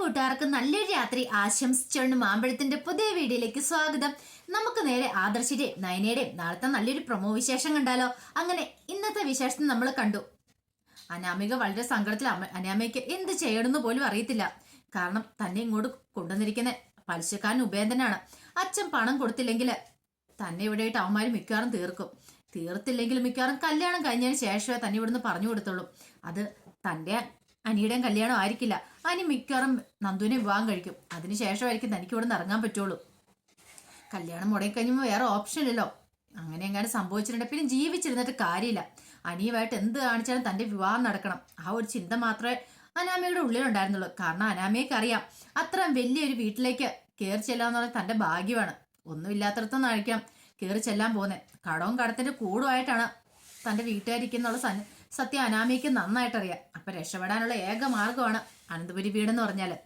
കൂട്ടുകാർക്ക് നല്ലൊരു രാത്രി ആശംസിച്ചുകൊണ്ട് മാമ്പഴത്തിന്റെ പുതിയ വീഡിയോയിലേക്ക് സ്വാഗതം. നമുക്ക് നേരെ ആദർശിന്റെ നയനയുടെയും നാളത്തെ നല്ലൊരു പ്രൊമോ വിശേഷം കണ്ടാലോ? അങ്ങനെ ഇന്നത്തെ വിശേഷത്തിൽ നമ്മൾ കണ്ടു. അനാമിക വളരെ സങ്കടത്തിൽ അനാമിക എന്ത് ചെയ്യണമെന്ന് പോലും അറിയത്തില്ല. കാരണം തന്നെ ഇങ്ങോട്ട് കൊണ്ടുവന്നിരിക്കുന്ന പലിശക്കാരൻ ഉപേന്ദ്രനാണ്. അച്ഛൻ പണം കൊടുത്തില്ലെങ്കിൽ തന്നെ ഇവിടെ ആയിട്ട് അവന്മാർ മിക്കവാറും തീർക്കും. തീർത്തില്ലെങ്കിൽ മിക്കവാറും കല്യാണം കഴിഞ്ഞതിന് ശേഷമേ തന്നെ ഇവിടുന്ന് പറഞ്ഞു കൊടുത്തുള്ളൂ. അത് തന്റെ അനിയുടെയും കല്യാണം ആയിരിക്കില്ല. അനി മിക്കവാറും നന്ദുവിനെ വിവാഹം കഴിക്കും. അതിനുശേഷമായിരിക്കും തനിക്ക് ഇവിടുന്ന് ഇറങ്ങാൻ പറ്റുള്ളൂ. കല്യാണം മുടങ്ങി വേറെ ഓപ്ഷൻ ഇല്ലല്ലോ. അങ്ങനെ എങ്ങാനും സംഭവിച്ചിട്ടുണ്ട്. പിന്നെ ജീവിച്ചിരുന്നിട്ട് കാര്യമില്ല. അനിയുമായിട്ട് എന്ത് കാണിച്ചാലും തന്റെ വിവാഹം നടക്കണം. ആ ഒരു ചിന്ത മാത്രമേ അനാമയുടെ ഉള്ളിലുണ്ടായിരുന്നുള്ളൂ. കാരണം അനാമയ്ക്ക് അറിയാം അത്രയും വലിയൊരു വീട്ടിലേക്ക് കയറി ചെല്ലാന്ന് പറഞ്ഞാൽ തന്റെ ഭാഗ്യമാണ്. ഒന്നുമില്ലാത്തടത്തൊന്നും ആയിരിക്കാം കയറി ചെല്ലാൻ പോകുന്നത് കടവും കടത്തിന്റെ കൂടുമായിട്ടാണ് തന്റെ വീട്ടുകാരിക്കുന്നുള്ള സ- സത്യം അനാമിക്ക് നന്നായിട്ടറിയാം. അപ്പൊ രക്ഷപ്പെടാനുള്ള ഏക മാർഗമാണ് അനന്തപുരി വീടെന്ന് പറഞ്ഞാൽ.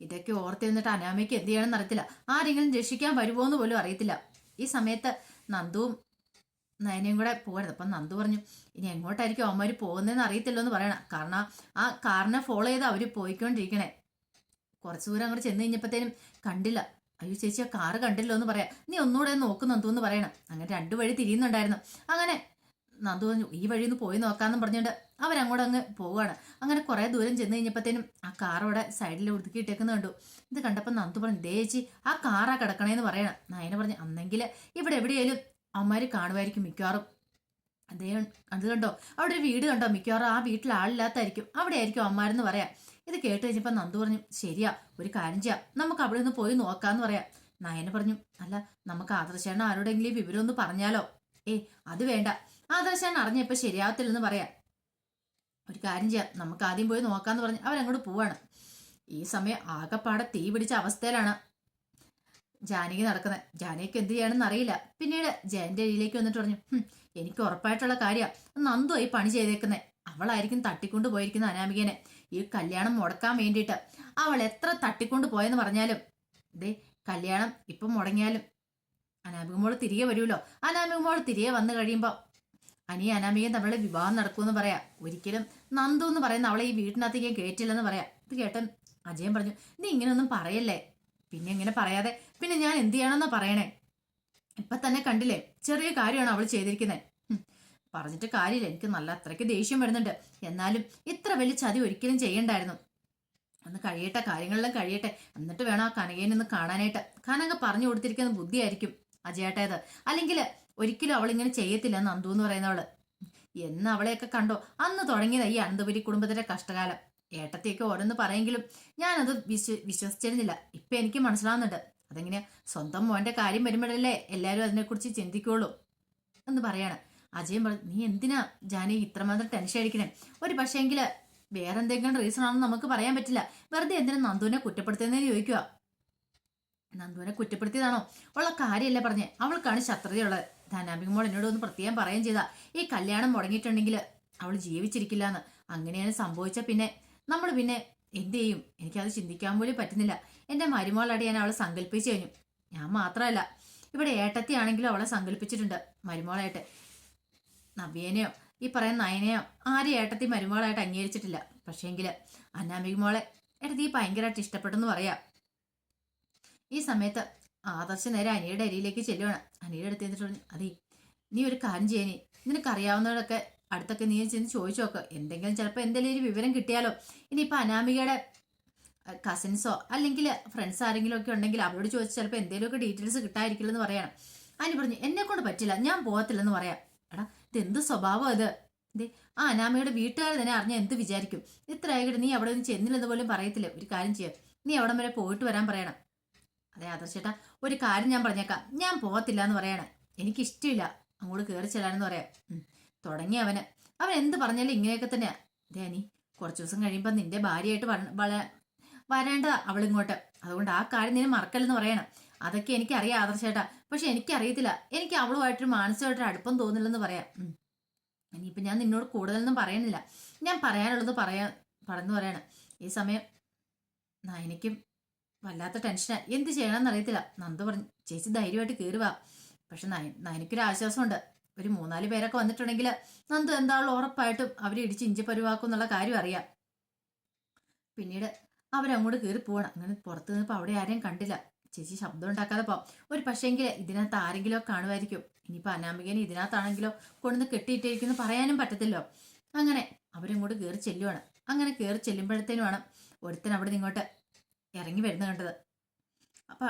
ഇതൊക്കെ ഓർത്തിരുന്നിട്ട് അനാമിക്ക് എന്ത് ചെയ്യണമെന്ന് അറിയത്തില്ല. ആരെങ്കിലും രക്ഷിക്കാൻ വരുമോ എന്ന് പോലും അറിയത്തില്ല. ഈ സമയത്ത് നന്ദുവും നയനയും കൂടെ പോകരുത് അപ്പം നന്ദു പറഞ്ഞു ഇനി എങ്ങോട്ടായിരിക്കും അവന്മാർ പോകുന്നതെന്ന് അറിയത്തില്ലോ എന്ന് പറയണം. കാരണം ആ കാറിനെ ഫോളോ ചെയ്ത് അവർ പോയിക്കൊണ്ടിരിക്കണേ. കുറച്ചു ദൂരം അങ്ങോട്ട് ചെന്ന് കഴിഞ്ഞപ്പോഴത്തേനും കണ്ടില്ല. അയ്യോ ചേച്ചി ആ കാറ് കണ്ടില്ലോ എന്ന് പറയാം. നീ ഒന്നുകൂടെ നോക്കുന്നു നോക്ക് നന്ദു എന്ന് പറയണം. അങ്ങനെ രണ്ടു വഴി തിരിയുന്നുണ്ടായിരുന്നു. അങ്ങനെ നന്ദു പറഞ്ഞു ഈ വഴി ഒന്ന് പോയി നോക്കാമെന്നും പറഞ്ഞുകൊണ്ട് അവരങ്ങോട്ട് അങ്ങ് പോവുകയാണ്. അങ്ങനെ കുറേ ദൂരം ചെന്ന് കഴിഞ്ഞപ്പോഴത്തേനും ആ കാർ അവിടെ സൈഡിൽ ഒതുക്കിയിട്ടേക്കുന്ന കണ്ടു. ഇത് കണ്ടപ്പോൾ നന്ദു പറഞ്ഞു ദേശി ആ കാറാ കിടക്കണേന്ന് പറയണം. നയന പറഞ്ഞു അന്നെങ്കിൽ ഇവിടെ എവിടെയായാലും അവന്മാര് കാണുമായിരിക്കും മിക്കവാറും. അതേ അത് കണ്ടോ അവിടെ ഒരു വീട് കണ്ടോ? മിക്കവാറും ആ വീട്ടിൽ ആളില്ലാത്തായിരിക്കും. അവിടെ ആയിരിക്കും അമ്മമാരെന്ന് പറയാം. ഇത് കേട്ട് കഴിഞ്ഞപ്പോൾ നന്ദു പറഞ്ഞു ശരിയാ ഒരു കാര്യം ചെയ്യാം. നമുക്ക് അവിടെ ഒന്ന് പോയി നോക്കാന്ന് പറയാം. നയന പറഞ്ഞു അല്ല നമുക്ക് ആദർശേണ ആരോടെങ്കിലും വിവരം ഒന്ന് പറഞ്ഞാലോ? ഏയ് അത് വേണ്ട. ആദർശൻ അറിഞ്ഞപ്പോ ശരിയാവത്തില്ലെന്ന് പറയാം ഒരു കാര്യം ചെയ്യാം. നമുക്ക് ആദ്യം പോയി നോക്കാന്ന് പറഞ്ഞ് അവരങ്ങോട്ട് പോവാണ്. ഈ സമയം ആകെപ്പാടെ തീ പിടിച്ച അവസ്ഥയിലാണ് ജാനകി നടക്കുന്നത് ജാനകിക്ക് എന്ത് ചെയ്യണമെന്ന് അറിയില്ല. പിന്നീട് ജയന്റെ അടിയിലേക്ക് വന്നിട്ട് പറഞ്ഞു "ഹും, എനിക്ക് ഉറപ്പായിട്ടുള്ള കാര്യം. നന്ദുമായി പണി ചെയ്തേക്കുന്നത് അവളായിരിക്കും തട്ടിക്കൊണ്ട് പോയിരിക്കുന്ന അനാമികനെ. ഈ കല്യാണം മുടക്കാൻ വേണ്ടിയിട്ട്. അവൾ എത്ര തട്ടിക്കൊണ്ട് പോയെന്ന് പറഞ്ഞാലും ദേ കല്യാണം ഇപ്പം മുടങ്ങിയാലും അനാമിക മോൾ തിരികെ വരുമല്ലോ. അനാമിക മോൾ തിരികെ വന്നു കഴിയുമ്പോൾ അനി അനാമികയും തമ്മിലുള്ള വിവാഹം നടക്കുമെന്ന് പറയാം. ഒരിക്കലും നന്ദു എന്ന് പറയുന്ന അവളെ ഈ വീട്ടിനകത്തേക്ക് കയറ്റില്ലെന്ന് പറയാം. ഇത് കേട്ടൻ അജയൻ പറഞ്ഞു നീ ഇങ്ങനെയൊന്നും പറയല്ലേ? പിന്നെ ഇങ്ങനെ പറയാതെ പിന്നെ ഞാൻ എന്ത് ചെയ്യണമെന്നാ പറയണേ? ഇപ്പൊ തന്നെ കണ്ടില്ലേ ചെറിയ കാര്യമാണ് അവൾ ചെയ്തിരിക്കുന്നത് പറഞ്ഞിട്ട് കാര്യമില്ല. എനിക്ക് നല്ല അത്രയ്ക്ക് ദേഷ്യം വരുന്നുണ്ട്. എന്നാലും ഇത്ര വലിയ ചതി ഒരിക്കലും ചെയ്യണ്ടായിരുന്നു. ഒന്ന് കഴിയട്ടെ കാര്യങ്ങളെല്ലാം കഴിയട്ടെ. എന്നിട്ട് വേണം ആ കനകേനെ ഒന്ന് കാണാനായിട്ട്. കനക പറഞ്ഞു കൊടുത്തിരിക്കുന്ന ബുദ്ധിയായിരിക്കും അജയേട്ടേത്. അല്ലെങ്കിൽ ഒരിക്കലും അവൾ ഇങ്ങനെ ചെയ്യത്തില്ല നന്ദു എന്ന് പറയുന്നവൾ. എന്ന് അവളെയൊക്കെ കണ്ടോ? അന്ന് തുടങ്ങിയതാ ഈ അനന്തപുരി കുടുംബത്തിന്റെ കഷ്ടകാലം. ഏട്ടത്തെയൊക്കെ ഓരോന്ന് പറയെങ്കിലും ഞാനത് വിശ്വ വിശ്വസിച്ചിരുന്നില്ല. ഇപ്പൊ എനിക്ക് മനസ്സിലാവുന്നുണ്ട്. അതെങ്ങനെ സ്വന്തം മോന്റെ കാര്യം വരുമ്പോഴല്ലേ എല്ലാവരും അതിനെക്കുറിച്ച് ചിന്തിക്കുള്ളൂ എന്ന് പറയാണ്. അജയൻ പറഞ്ഞു നീ എന്തിനാ ജാനി ഇത്രമാത്രം ടെൻഷൻ അടിക്കണേ? ഒരു പക്ഷേങ്കിൽ വേറെ എന്തെങ്കിലും റീസൺ ആണെന്ന് നമുക്ക് പറയാൻ പറ്റില്ല. വെറുതെ എന്തിനാ നന്ദുവിനെ കുറ്റപ്പെടുത്തുന്നതെന്ന് ചോദിക്കുക നന്ദുവിനെ കുറ്റപ്പെടുത്തിയതാണോ? ഉള്ള കാര്യമല്ലേ പറഞ്ഞേ. അവൾക്കാണ് ശത്രുതയുള്ളത്. ധനാഭിമോൾ എന്നോട് ഒന്ന് പ്രത്യേകം പറയുകയും ചെയ്താ. ഈ കല്യാണം മുടങ്ങിയിട്ടുണ്ടെങ്കിൽ അവൾ ജീവിച്ചിരിക്കില്ല എന്ന് അങ്ങനെയാണ് സംഭവിച്ച പിന്നെ. നമ്മൾ പിന്നെ എന്ത് ചെയ്യും? എനിക്കത് ചിന്തിക്കാൻ പോലും പറ്റുന്നില്ല. എന്റെ മരുമോൾ ഞാൻ അവളെ സങ്കല്പിച്ചു കഴിഞ്ഞു. ഞാൻ മാത്രമല്ല. ഇവിടെ ഏട്ടത്തി ആണെങ്കിലും അവളെ സങ്കല്പിച്ചിട്ടുണ്ട്. മരുമോളായിട്ട്. നവ്യേനെയോ? ഈ പറയുന്ന നയനെയോ? ആരും ഏട്ടത്തി മരുമോളായിട്ട് അംഗീകരിച്ചിട്ടില്ല. പക്ഷേങ്കിൽ അന്നാമിക മോളെ ഏട്ടത്തി ഭയങ്കരമായിട്ട് ഇഷ്ടപ്പെട്ടെന്ന് പറയാം. ഈ സമയത്ത് ആദർശ നേരെ അനിയുടെ അരിയിലേക്ക് ചെല്ലുവാണ്. അനിയുടെ അടുത്ത് എന്നിട്ട് പറഞ്ഞു അതേ നീ ഒരു കാര്യം ചെയ്യാനി നിനക്കറിയാവുന്നവരൊക്കെ അടുത്തൊക്കെ നീ ചെന്ന് ചോദിച്ചു നോക്കുക എന്തെങ്കിലും ചിലപ്പോൾ എന്തെങ്കിലും ഒരു വിവരം കിട്ടിയാലോ? ഇനിയിപ്പോൾ അനാമികയുടെ കസിൻസോ അല്ലെങ്കിൽ ഫ്രണ്ട്സ് ആരെങ്കിലും ഒക്കെ ഉണ്ടെങ്കിൽ അവരോട് ചോദിച്ച് ചിലപ്പോൾ എന്തെങ്കിലുമൊക്കെ ഡീറ്റെയിൽസ് കിട്ടാതിരിക്കില്ലെന്ന് പറയണം. അനി പറഞ്ഞു എന്നെ കൊണ്ട് പറ്റില്ല. ഞാൻ പോകത്തില്ലെന്ന് പറയാം. എടാ ഇത് എന്ത് സ്വഭാവം ഇത്? ഇതേ ആ അനാമയുടെ വീട്ടുകാർ തന്നെ അറിഞ്ഞാൽ എന്ത് വിചാരിക്കും? ഇത്ര നീ അവിടെ ഒന്നും ചെന്നില്ലെന്ന് പോലും പറയത്തില്ല? ഒരു കാര്യം ചെയ്യാം. നീ അവിടം വരെ പോയിട്ട് വരാൻ പറയണം. അതെ ആദർശേട്ടാ ഒരു കാര്യം ഞാൻ പറഞ്ഞേക്കാം. ഞാൻ പോകത്തില്ല എന്ന് പറയാണ്. എനിക്ക് ഇഷ്ടമില്ല അങ്ങോട്ട് കയറി ചെല്ലാനെന്ന് പറയാം തുടങ്ങി അവന്. അവൻ എന്ത് പറഞ്ഞാലും ഇങ്ങനെയൊക്കെ തന്നെയാ. അതെ അനി കുറച്ച് ദിവസം കഴിയുമ്പോൾ നിന്റെ ഭാര്യയായിട്ട് വള- വരേണ്ടതാ അവളിങ്ങോട്ട്. അതുകൊണ്ട് ആ കാര്യം നീ മറക്കല്ലെന്ന് പറയണം. അതൊക്കെ എനിക്കറിയാം ആദർശേട്ടാ പക്ഷെ എനിക്കറിയത്തില്ല. എനിക്ക് അവളുമായിട്ടൊരു മാനസികമായിട്ടൊരു അടുപ്പം തോന്നില്ലെന്ന് പറയാം. ഇനിയിപ്പോൾ ഇനിയിപ്പം ഞാൻ നിന്നോട് കൂടുതലൊന്നും പറയുന്നില്ല ഞാൻ പറയാനുള്ളത് പറയാ പറഞ്ഞു പറയണം. ഈ സമയം നയനയ്ക്കും വല്ലാത്ത ടെൻഷനാ എന്ത് ചെയ്യണമെന്ന് അറിയത്തില്ല. നന്ദു പറഞ്ഞു ചേച്ചി ധൈര്യമായിട്ട് കയറുക പക്ഷെ നയ നയനിക്കൊരു ആശ്വാസമുണ്ട്. ഒരു മൂന്നാൽ പേരൊക്കെ വന്നിട്ടുണ്ടെങ്കിൽ നന്ദു എന്താണല്ലോ ഉറപ്പായിട്ടും അവരെ ഇടിച്ച് ഇഞ്ചി പരുവാക്കും എന്നുള്ള കാര്യം അറിയാം. പിന്നീട് അവരങ്ങോട്ട് കയറി പോകണം അങ്ങനെ പുറത്ത് നിന്നപ്പോൾ അവിടെ ആരെയും കണ്ടില്ല. ചേച്ചി ശബ്ദം ഉണ്ടാക്കാതെ പോവാം. ഒരു പക്ഷേങ്കിൽ ഇതിനകത്ത് ആരെങ്കിലും കാണുമായിരിക്കും. ഇനിയിപ്പോൾ അനാമികനെ ഇതിനകത്താണെങ്കിലോ കൊണ്ടുവന്ന് കെട്ടിയിട്ടിരിക്കുന്നു പറയാനും പറ്റത്തില്ലോ. അങ്ങനെ അവരങ്ങോട്ട് കയറി ചെല്ലുവാണ്. അങ്ങനെ കയറി ചെല്ലുമ്പോഴത്തേനുമാണ് ഒരുത്തൻ അവിടെ നിന്ന് ഇങ്ങോട്ട് ഇറങ്ങി വരുന്ന കണ്ടത്. അപ്പൊ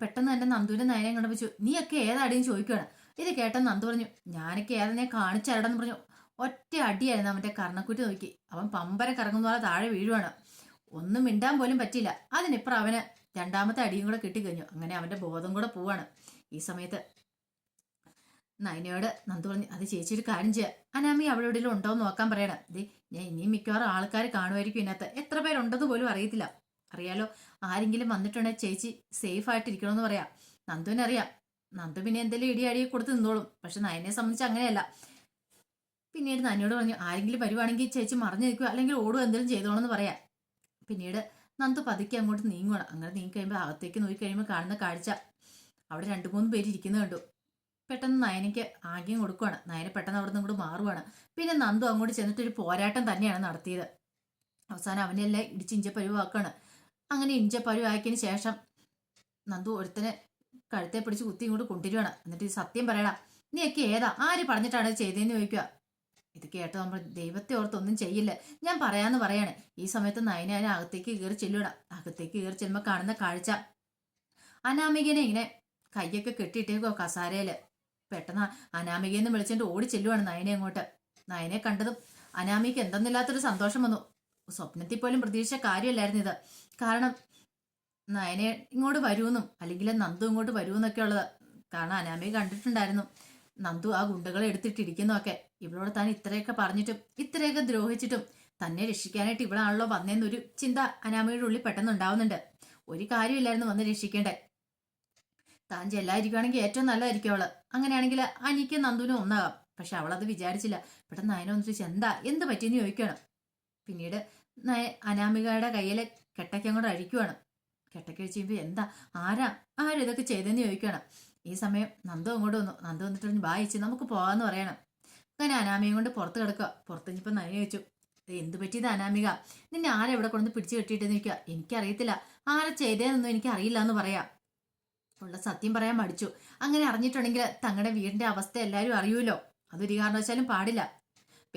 പെട്ടെന്ന് തന്നെ നന്ദുവിന്റെ നയനെ കണ്ടു വെച്ചു നീയൊക്കെ ഏതാടിയും ചോദിക്കുകയാണ് ഇത് കേട്ട നന്ദു പറഞ്ഞു ഞാനൊക്കെ ഏതെന്നെ കാണിച്ചരടെന്ന് പറഞ്ഞു. ഒറ്റ അടിയായിരുന്നു അവന്റെ കർണക്കുറ്റി നോക്കി. അവൻ പമ്പരം കറങ്ങുന്ന പോലെ താഴെ വീഴുവാണ്. ഒന്നും മിണ്ടാൻ പോലും പറ്റിയില്ല. അതിനിപ്പുറം അവന് രണ്ടാമത്തെ അടിയും കൂടെ കിട്ടിക്കഴിഞ്ഞു. അങ്ങനെ അവന്റെ ബോധം കൂടെ പോവാണ്. ഈ സമയത്ത് നയനയോട് നന്ദു പറഞ്ഞു അത് ചേച്ചി ഒരു കാര്യം ചെയ്യാം. അനാമി അവിടെ എവിടെയെങ്കിലും ഉണ്ടോ എന്ന് നോക്കാൻ പറയണം. ദേ ഞാൻ ഇനിയും മിക്കവാറും ആൾക്കാർ കാണുമായിരിക്കും ഇതിനകത്ത്. എത്ര പേരുണ്ടെന്ന് പോലും അറിയത്തില്ല. അറിയാലോ? ആരെങ്കിലും വന്നിട്ടുണ്ടെങ്കിൽ ചേച്ചി സേഫ് ആയിട്ട് എന്ന് പറയാം. നന്ദുവിനെ അറിയാം. നന്ദു പിന്നെ എന്തെങ്കിലും ഇടി അടി കൊടുത്ത് നിന്നോളും. പക്ഷെ നയനെ സംബന്ധിച്ച് അങ്ങനെയല്ല. പിന്നീട് നന്നോട് പറഞ്ഞു ആരെങ്കിലും വരുവാണെങ്കിൽ ചേച്ചി മറിഞ്ഞു നിൽക്കുക. അല്ലെങ്കിൽ ഓടുക എന്തെങ്കിലും ചെയ്തോളെന്ന് പറയാം. പിന്നീട് നന്ദു പതുക്കെ അങ്ങോട്ട് നീങ്ങുകയാണ് അങ്ങനെ നീങ്ങി കഴിയുമ്പോൾ അകത്തേക്ക് നോക്കി കഴിയുമ്പോൾ കാണുന്ന കാഴ്ച. അവിടെ രണ്ട് മൂന്ന് പേര് ഇരിക്കുന്നത് കണ്ടു. പെട്ടെന്ന് നയനയ്ക്ക് ആഗ്യം കൊടുക്കുവാണ്. നയന പെട്ടെന്ന് അവിടെ നിന്ന് കൂടെ മാറുവാണ്. പിന്നെ നന്ദു അങ്ങോട്ട് ചെന്നിട്ട് ഒരു പോരാട്ടം തന്നെയാണ് നടത്തിയത്. അവസാനം അവനെല്ലാം ഇടിച്ച് ഇഞ്ചപ്പരുവാക്കാണ് അങ്ങനെ ഇഞ്ചപ്പരുവാക്കിയതിന് ശേഷം നന്ദു ഒരുത്തനെ കഴുത്തെ പിടിച്ച് കുത്തി ഇങ്ങോട്ട് കൊണ്ടുവരുവാണ് എന്നിട്ട് ഈ സത്യം പറയടാ നീയൊക്കെ ഏതാ? ആര് പറഞ്ഞിട്ടാണ് ചെയ്തതെന്ന് ചോദിക്കുക. ഇത് കേട്ടോ നമ്മൾ ദൈവത്തെ ഓർത്തൊന്നും ചെയ്യില്ല. ഞാൻ പറയാന്ന് പറയാണ്. ഈ സമയത്ത് നയനെ അതിനെ അകത്തേക്ക് കയറി ചെല്ലുകയാണ്. അകത്തേക്ക് കയറി ചെല്ലുമ്പോൾ കാണുന്ന കാഴ്ച. അനാമികനെ ഇങ്ങനെ കയ്യൊക്കെ കെട്ടിയിട്ടേക്കോ കസാരയിൽ. പെട്ടെന്ന് അനാമികയെന്ന് വിളിച്ചിട്ട് ഓടി ചെല്ലുവാണ് നയനെ അങ്ങോട്ട്. നയനെ കണ്ടതും അനാമിക്ക് എന്തെന്നില്ലാത്തൊരു സന്തോഷം വന്നു. സ്വപ്നത്തിൽ പോലും പ്രതീക്ഷിച്ച കാര്യമല്ലായിരുന്നു ഇത്. കാരണം നയനെ ഇങ്ങോട്ട് വരുമെന്നും അല്ലെങ്കിൽ നന്ദു ഇങ്ങോട്ട് വരുമെന്നൊക്കെ ഉള്ളത് കാരണം അനാമയെ കണ്ടിട്ടുണ്ടായിരുന്നു. നന്ദു ആ ഗുണ്ടകളെ എടുത്തിട്ടിരിക്കുന്നതൊക്കെ. ഇവളോട് താൻ ഇത്രയൊക്കെ പറഞ്ഞിട്ടും ഇത്രയൊക്കെ ദ്രോഹിച്ചിട്ടും തന്നെ രക്ഷിക്കാനായിട്ട് ഇവളാണല്ലോ വന്നതെന്നൊരു ചിന്ത അനാമയുടെ ഉള്ളിൽ പെട്ടെന്ന് ഉണ്ടാവുന്നുണ്ട്. ഒരു കാര്യമില്ലായിരുന്നു വന്ന് രക്ഷിക്കേണ്ടേ താൻ ചെല്ലായിരിക്കുവാണെങ്കിൽ ഏറ്റവും നല്ലതായിരിക്കും അവൾ. അങ്ങനെയാണെങ്കിൽ അനിക്ക് നന്ദുവിനും ഒന്നാകാം. പക്ഷെ അവളത് വിചാരിച്ചില്ല. പെട്ടെന്ന് അതിനെ വന്നിട്ട് എന്താ? എന്ത് പറ്റിയെന്ന് ചോദിക്കണം. പിന്നീട് അനാമികയുടെ കയ്യിലെ കെട്ടയ്ക്ക് അങ്ങോട്ട് അഴിക്കുവാണ്. കെട്ടയ്ക്ക് കഴിയുമ്പോൾ എന്താ? ആരാ? ആരും ഇതൊക്കെ ചെയ്തെന്ന് ചോദിക്കണം ഈ സമയം നന്ദു അങ്ങോട്ട് വന്നു. നന്ദു വന്നിട്ട് ബായിച്ച് നമുക്ക് പോകാമെന്ന് പറയണം. അങ്ങനെ അനാമികയും കൊണ്ട് പുറത്ത് കിടക്കുക. പുറത്ത് കഴിഞ്ഞപ്പോൾ നയന ചോദിച്ചു "ഇത് എന്ത് പറ്റിയത് അനാമിക? നിന്നെ ആരെ ഇവിടെ കൊണ്ടുവന്ന് പിടിച്ചു കെട്ടിയിട്ടെന്ന് ചോദിക്കുക? എനിക്കറിയത്തില്ല. ആരെ ചെയ്തേന്നൊന്നും എനിക്ക് അറിയില്ല എന്ന് പറയാം. ഉള്ള സത്യം പറയാൻ മടിച്ചു. അങ്ങനെ അറിഞ്ഞിട്ടുണ്ടെങ്കിൽ തങ്ങളുടെ വീടിന്റെ അവസ്ഥ എല്ലാവരും അറിയൂലോ അതൊരു കാരണവശാലും പാടില്ല.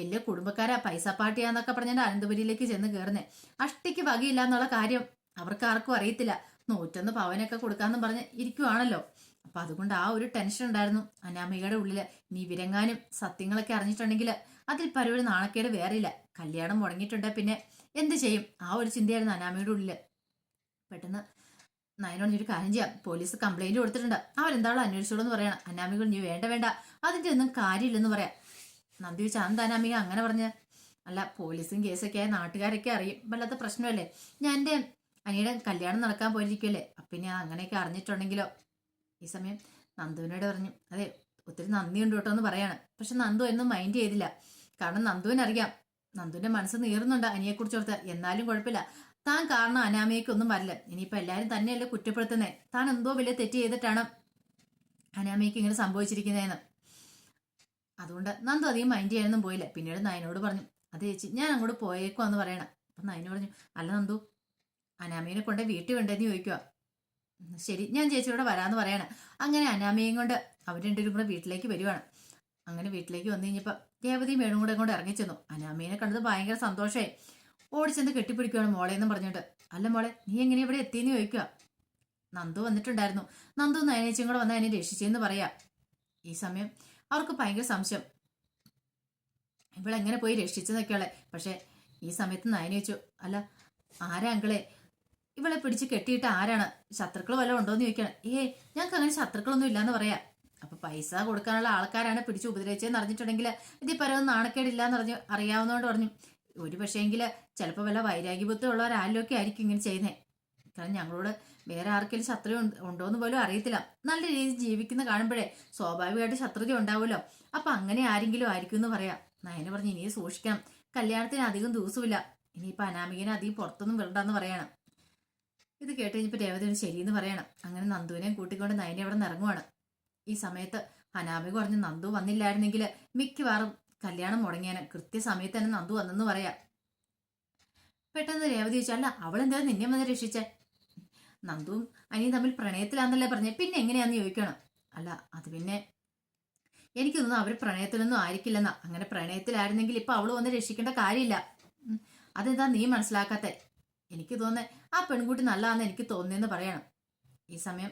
വലിയ കുടുംബക്കാരാ പൈസ പാട്ടിയാന്നൊക്കെ പറഞ്ഞാൽ അനന്തപുരിയിലേക്ക് ചെന്ന് കയറുന്നേ അഷ്ടിക്ക് വകയില്ല എന്നുള്ള കാര്യം അവർക്ക് ആർക്കും അറിയത്തില്ല. നൂറ്റൊന്ന് പവനൊക്കെ കൊടുക്കാന്ന് പറഞ്ഞ് ഇരിക്കുവാണല്ലോ. അപ്പൊ അതുകൊണ്ട് ആ ഒരു ടെൻഷൻ ഉണ്ടായിരുന്നു അനാമികയുടെ ഉള്ളിൽ. നീ വിരങ്ങാനും സത്യങ്ങളൊക്കെ അറിഞ്ഞിട്ടുണ്ടെങ്കിൽ അതിൽ പരവൊരു നാണക്കേട് വേറില്ല കല്യാണം മുടങ്ങിയിട്ടുണ്ട് പിന്നെ എന്ത് ചെയ്യും? ആ ഒരു ചിന്തയായിരുന്നു അനാമിയുടെ ഉള്ളിൽ. പെട്ടെന്ന് നയനോട് ഒരു കാര്യം ചെയ്യാം. പോലീസ് കംപ്ലൈന്റ് കൊടുത്തിട്ടുണ്ട്. അവരെന്താണോ അന്വേഷിച്ചോളൂ എന്ന് പറയണം. അനാമികൾ നീ വേണ്ട വേണ്ട. അതിന്റെ ഒന്നും കാര്യമില്ലെന്ന് പറയാം. നന്ദി വെച്ചാൽ എന്താണ് അമ്മ അങ്ങനെ പറഞ്ഞ്? അല്ല പോലീസും കേസൊക്കെ ആയ നാട്ടുകാരൊക്കെ അറിയും. വല്ലാത്ത പ്രശ്നമല്ലേ? ഞാൻ എന്റെ അനിയുടെ കല്യാണം നടക്കാൻ പോയിരിക്കുമല്ലേ അപ്പം പിന്നെ അങ്ങനെയൊക്കെ അറിഞ്ഞിട്ടുണ്ടെങ്കിലോ? ഈ സമയം നന്ദുവിനോട് പറഞ്ഞു അതെ ഒത്തിരി നന്ദിയുണ്ട് കേട്ടോ എന്ന് പറയാണ്. പക്ഷെ നന്ദു എന്നും മൈൻഡ് ചെയ്തില്ല. കാരണം നന്ദുവിനറിയാം നന്ദുവിന്റെ മനസ്സ് നീറുന്നുണ്ട് അനിയെക്കുറിച്ച് ഓർത്ത്. എന്നാലും കുഴപ്പമില്ല. താൻ കാരണം അനാമയ്ക്കൊന്നും വരില്ല. ഇനിയിപ്പോൾ എല്ലാവരും തന്നെയല്ലേ കുറ്റപ്പെടുത്തുന്നത് താൻ എന്തോ വലിയ തെറ്റ് ചെയ്തിട്ടാണ് അനാമയ്ക്ക് ഇങ്ങനെ സംഭവിച്ചിരിക്കുന്നതെന്ന് അതുകൊണ്ട് നന്ദു അധികം മൈൻഡ് ചെയ്യാനൊന്നും പോയില്ല. പിന്നീട് നയനോട് പറഞ്ഞു അത് ചേച്ചി ഞാൻ അങ്ങോട്ട് പോയേക്കോ എന്ന് പറയണം. അപ്പം നയന പറഞ്ഞു അല്ല നന്ദു അനാമിയനെ കൊണ്ട് വീട്ടിൽ വേണ്ടതെന്ന് ചോദിക്കുക ശരി ഞാൻ ചേച്ചിയോടെ വരാമെന്ന് പറയണം. അങ്ങനെ അനാമിയും കൊണ്ട് അവർ രണ്ടുപേരും കൂടെ വീട്ടിലേക്ക് വരുവാണ്. അങ്ങനെ വീട്ടിലേക്ക് വന്നു കഴിഞ്ഞപ്പോൾ രേവതിയും വേണും കൂടെ കൊണ്ട് ഇറങ്ങിച്ചെന്നു അനാമീനെ കണ്ടത് ഭയങ്കര സന്തോഷമായി ഓടിച്ചെന്ന് കെട്ടിപ്പിടിക്കുകയാണ് മോളെ എന്ന് പറഞ്ഞിട്ട്. അല്ല മോളെ നീ എങ്ങനെ ഇവിടെ എത്തിയെന്ന് ചോദിക്കുക നന്ദു വന്നിട്ടുണ്ടായിരുന്നു. നന്ദു നയനേച്ചും കൂടെ വന്ന് അതിനെ രക്ഷിച്ചെന്ന് പറയാ. ഈ സമയം അവർക്ക് ഭയങ്കര സംശയം. ഇവളെങ്ങനെ പോയി രക്ഷിച്ചെന്നൊക്കെയുള്ളേ പക്ഷെ ഈ സമയത്ത് നയന വെച്ചു അല്ല ആരാ അങ്കിളെ? ഇവളെ പിടിച്ച് കെട്ടിയിട്ട് ആരാണ്? ശത്രുക്കൾ വല്ലതും ഉണ്ടോന്ന് ചോദിക്കണം ഏ ഞങ്ങൾക്ക് അങ്ങനെ ശത്രുക്കളൊന്നും ഇല്ലാന്ന് പറയാ. അപ്പൊ പൈസ കൊടുക്കാനുള്ള ആൾക്കാരാണ് പിടിച്ച് ഉപദ്രവിച്ചതെന്ന് അറിഞ്ഞിട്ടുണ്ടെങ്കിൽ ഇതിൽ പരവും നാണക്കേടില്ല എന്ന് അറിഞ്ഞു അറിയാവുന്നതുകൊണ്ട് പറഞ്ഞു. ഒരു പക്ഷേങ്കിൽ ചിലപ്പോൾ വല്ല വൈരാഗ്യബുദ്ധമുള്ളവരാലൊക്കെ ആയിരിക്കും ഇങ്ങനെ ചെയ്യുന്നത് കാരണം ഞങ്ങളോട് വേറെ ആർക്കെങ്കിലും ശത്രു ഉണ്ടോ എന്ന് പോലും അറിയത്തില്ല. നല്ല രീതിയിൽ ജീവിക്കുന്ന കാണുമ്പോഴേ സ്വാഭാവികമായിട്ട് ശത്രുത ഉണ്ടാവുമല്ലോ. അപ്പൊ അങ്ങനെ ആരെങ്കിലും ആയിരിക്കും എന്ന് പറയാം. നയന പറഞ്ഞു ഇനിയും സൂക്ഷിക്കാം കല്യാണത്തിന് അധികം ദിവസമില്ല ഇനിയിപ്പോ അനാമികനെ അധികം പുറത്തൊന്നും വിടണ്ടെന്ന് പറയണം. ഇത് കേട്ട് കഴിഞ്ഞപ്പോൾ രേവതി ഒരു ശരിയെന്ന് പറയണം. അങ്ങനെ നന്ദുവിനെയും കൂട്ടിക്കൊണ്ട് നയന അവിടെ ഇറങ്ങുവാണ്. ഈ സമയത്ത് അനാമിക പറഞ്ഞ് നന്ദു വന്നില്ലായിരുന്നെങ്കിൽ മിക്കവാറും കല്യാണം മുടങ്ങിയാന്. കൃത്യസമയത്ത് തന്നെ നന്ദു വന്നെന്ന് പറയാം. പെട്ടെന്ന് രേവതി ചോദിച്ചു അല്ല അവളെന്താ നിന്നെ വന്ന് രക്ഷിച്ചേ? നന്ദുവും അനിയും തമ്മിൽ പ്രണയത്തിലാണെന്നല്ലേ പറഞ്ഞേ? പിന്നെ എങ്ങനെയാന്ന് ചോദിക്കണം. അല്ല അത് പിന്നെ എനിക്ക് തോന്നുന്നു അവർ പ്രണയത്തിലൊന്നും ആയിരിക്കില്ലെന്നാ. അങ്ങനെ പ്രണയത്തിലായിരുന്നെങ്കിൽ ഇപ്പൊ അവൾ വന്ന് രക്ഷിക്കേണ്ട കാര്യമില്ല. അതെന്താ നീ മനസ്സിലാക്കാത്ത? എനിക്ക് തോന്നുന്നേ ആ പെൺകുട്ടി നല്ലതാന്ന് എനിക്ക് തോന്നിയെന്ന് പറയണം. ഈ സമയം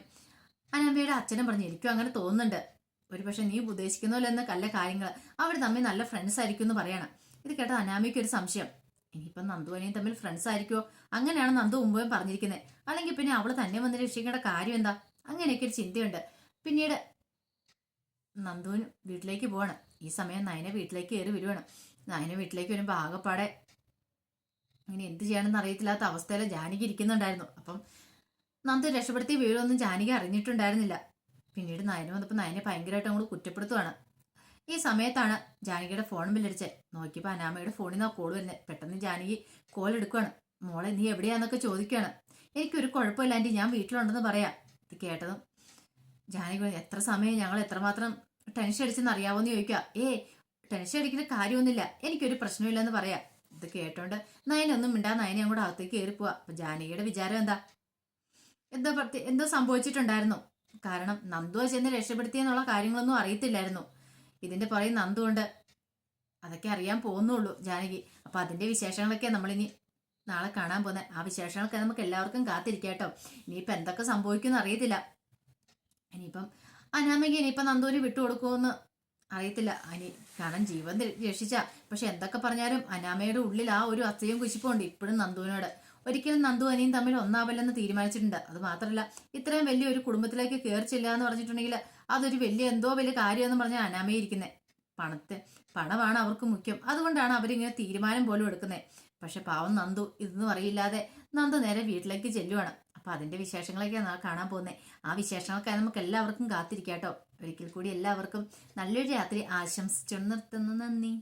അനാമ്പയുടെ അച്ഛനും പറഞ്ഞു എനിക്കും അങ്ങനെ തോന്നുന്നുണ്ട്. ഒരു പക്ഷെ നീ എന്ന കല്ല കാര്യങ്ങൾ അവർ തമ്മിൽ നല്ല ഫ്രണ്ട്സ് ആയിരിക്കും എന്ന് പറയണം. ഇത് കേട്ട അനാമിക്ക് ഒരു സംശയം. ഇനിയിപ്പം നന്ദുവനെയും തമ്മിൽ ഫ്രണ്ട്സ് ആയിരിക്കുമോ അങ്ങനെയാണ് നന്ദു മുമ്പേ പറഞ്ഞിരിക്കുന്നത് അല്ലെങ്കിൽ പിന്നെ അവൾ തന്നെ വന്ന് രക്ഷിക്കേണ്ട കാര്യം എന്താ? അങ്ങനെയൊക്കെ ഒരു ചിന്തയുണ്ട്. പിന്നീട് നന്ദുവിന് വീട്ടിലേക്ക് പോവാണ്. ഈ സമയം നയന വീട്ടിലേക്ക് കയറി വരുവാണ്. നയന വീട്ടിലേക്ക് വരുമ്പോൾ ആകെപ്പാടെ ഇങ്ങനെ എന്ത് ചെയ്യണമെന്ന് അറിയത്തില്ലാത്ത അവസ്ഥയിൽ ജാനകി ഇരിക്കുന്നുണ്ടായിരുന്നു. അപ്പം നന്ദു രക്ഷപ്പെടുത്തി വീഴൊന്നും ജാനകി അറിഞ്ഞിട്ടുണ്ടായിരുന്നില്ല. പിന്നീട് നയന വന്നപ്പോൾ നയനെ ഭയങ്കരമായിട്ട് അങ്ങോട്ട് കുറ്റപ്പെടുത്തുവാണ്. ഈ സമയത്താണ് ജാനകിയുടെ ഫോൺ ബില്ലടിച്ചത് നോക്കിയപ്പോൾ അനാമയുടെ ഫോണിൽ നിന്നാണ് കോൾ വരുന്നത് പെട്ടെന്ന് ജാനകി കോൾ എടുക്കുവാണ്. മോളെ നീ എവിടെയാന്നൊക്കെ ചോദിക്കുകയാണ് എനിക്കൊരു കുഴപ്പമില്ല ആന്റി ഞാൻ വീട്ടിലുണ്ടെന്ന് പറയാം. ഇത് കേട്ടതും ജാനകി എത്ര സമയം ഞങ്ങൾ എത്രമാത്രം ടെൻഷൻ അടിച്ചെന്ന് അറിയാവോന്ന് ചോദിക്കുക ഏ ടെൻഷൻ അടിക്കുന്ന കാര്യമൊന്നുമില്ല. എനിക്കൊരു പ്രശ്നമില്ലെന്ന് പറയാം. ഇത് കേട്ടോണ്ട് നയനൊന്നും മിണ്ടാ നയനെ അങ്ങോട്ട് അകത്തേക്ക് കയറി പോവാ അപ്പൊ ജാനകിയുടെ വിചാരം എന്താ? എന്തോ എന്തോ സംഭവിച്ചിട്ടുണ്ടായിരുന്നു? കാരണം നന്ദുവ ചെന്ന് രക്ഷപ്പെടുത്തിയെന്നുള്ള കാര്യങ്ങളൊന്നും അറിയത്തില്ലായിരുന്നു. ഇതിന്റെ പുറകെ നന്ദു ഉണ്ട്. അതൊക്കെ അറിയാൻ പോകുന്നുള്ളൂ ജാനകി. അപ്പൊ അതിന്റെ വിശേഷങ്ങളൊക്കെ നമ്മളിനി നാളെ കാണാൻ പോന്നെ. ആ വിശേഷങ്ങളൊക്കെ നമുക്ക് എല്ലാവർക്കും കാത്തിരിക്കട്ടോ കേട്ടോ. ഇനിയിപ്പോൾ എന്തൊക്കെ സംഭവിക്കുമെന്ന് അറിയത്തില്ല. ഇനിയിപ്പം അനാമിക ഇനിയിപ്പം നന്ദൂരി വിട്ടുകൊടുക്കുമെന്ന് അറിയത്തില്ല. അനി കാരണം ജീവൻ രക്ഷിച്ച. പക്ഷെ എന്തൊക്കെ പറഞ്ഞാലും അനാമയുടെ ഉള്ളിൽ ആ ഒരു അത്രയും കുശിപ്പുണ്ട് ഇപ്പോഴും നന്ദുവിനോട് ഒരിക്കലും നന്ദു അനിയും തമ്മിൽ ഒന്നാവല്ലെന്ന് തീരുമാനിച്ചിട്ടുണ്ട്. അത് മാത്രമല്ല ഇത്രയും വലിയ ഒരു കുടുംബത്തിലേക്ക് കയറിച്ചില്ല എന്ന് പറഞ്ഞിട്ടുണ്ടെങ്കിൽ അതൊരു വലിയ എന്തോ വലിയ കാര്യമെന്ന് പറഞ്ഞാൽ അനാമയെ പണത്തെ പണമാണ് അവർക്ക് മുഖ്യം. അതുകൊണ്ടാണ് അവരിങ്ങനെ തീരുമാനം പോലും എടുക്കുന്നത് പക്ഷെ പാവം നന്ദു ഇതൊന്നും അറിയില്ലാതെ നന്ദു നേരെ വീട്ടിലേക്ക് ചെല്ലുവാണ്. അപ്പൊ അതിന്റെ വിശേഷങ്ങളൊക്കെയാണ് നാളെ കാണാൻ പോകുന്നത് ആ വിശേഷങ്ങളൊക്കെ നമുക്ക് എല്ലാവർക്കും കാത്തിരിക്കാം കേട്ടോ ഒരിക്കൽ കൂടി എല്ലാവർക്കും നല്ലൊരു രാത്രി ആശംസിച്ചു നിർത്തുന്നു. നന്ദി.